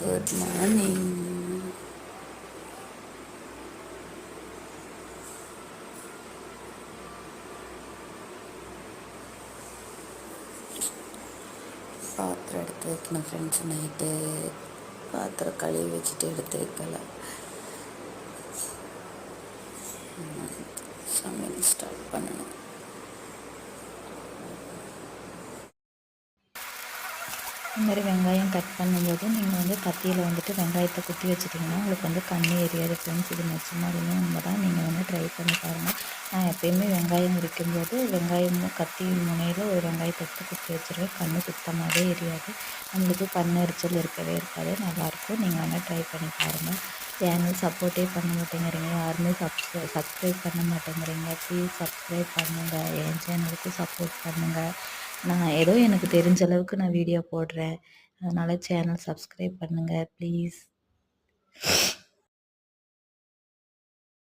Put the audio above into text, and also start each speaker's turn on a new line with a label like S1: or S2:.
S1: Good morning பாத்திரம் எடுத்து வைக்கணும் ஃப்ரெண்ட்ஸ் நைட்டு பாத்திரம் கழுவி வச்சுட்டு எடுத்து வைக்கல சமையல் ஸ்டார்ட் பண்ணணும்.
S2: இந்த மாதிரி வெங்காயம் கட் பண்ணும்போது நீங்கள் வந்து கத்தியில் வந்துட்டு வெங்காயத்தை குத்தி வச்சிட்டிங்கன்னா உங்களுக்கு வந்து கண்ணு எரியாது ஃப்ரெண்ட்ஸ் இது நிச்சயமாலுமே உண்மை தான் நீங்கள் வந்து ட்ரை பண்ணி பாருங்கள் நான் எப்பயுமே வெங்காயம் உரிக்கும்போது வெங்காயம் கத்தி முனையில் ஒரு வெங்காயத்தை எடுத்து குத்தி வச்சுருவேன். கண்ணு சுத்தமாகவே எரியாது. நம்மளுக்கு கண் எரிச்சல் இருக்கவே இருக்காது. நல்லாயிருக்கும் நீங்கள் வேணால் ட்ரை பண்ணி பாருங்கள் சேனல் சப்போர்ட்டே பண்ண மாட்டேங்கிறீங்க. யாருமே சப்ஸ்கிரை சப்ஸ்கிரைப் பண்ண மாட்டேங்கிறீங்க. ப்ளீஸ் சப்ஸ்கிரைப் பண்ணுங்கள் என் சேனலுக்கு சப்போர்ட் பண்ணுங்கள் நான் ஏதோ எனக்கு தெரிஞ்ச அளவுக்கு நான் வீடியோ போடுறேன். அதனால் சேனல் சப்ஸ்கிரைப் பண்ணுங்கள் ப்ளீஸ்